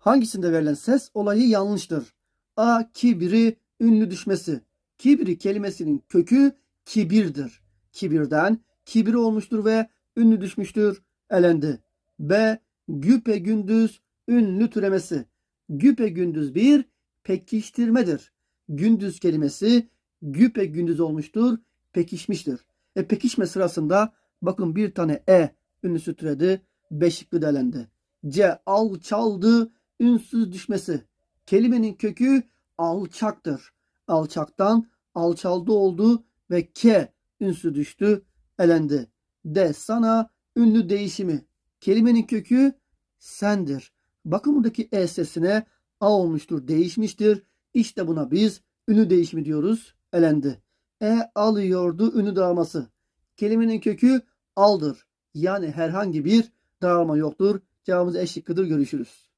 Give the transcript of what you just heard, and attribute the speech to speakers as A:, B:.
A: Hangisinde verilen ses olayı yanlıştır? A. Kibri ünlü düşmesi. Kibri kelimesinin kökü kibirdir. Kibirden kibri olmuştur ve ünlü düşmüştür. Elendi. B. Güpe gündüz ünlü türemesi. Güpe gündüz bir pekiştirmedir. Gündüz kelimesi güpe gündüz olmuştur, pekişmiştir. E pekişme sırasında bakın bir tane e ünlüsü türedi, beşikli delendi. C alçaldı, ünsüz düşmesi. Kelimenin kökü alçaktır. Alçaktan alçaldı oldu ve ke ünsü düştü, elendi. D sana ünlü değişimi. Kelimenin kökü sendir. Bakın buradaki e sesine a olmuştur, değişmiştir. İşte buna biz ünlü değişimi diyoruz. Elendi. E alıyordu ünlü dağılması. Kelimenin kökü aldır. Yani herhangi bir dağılma yoktur. Cevabımız eşliklidir. Görüşürüz.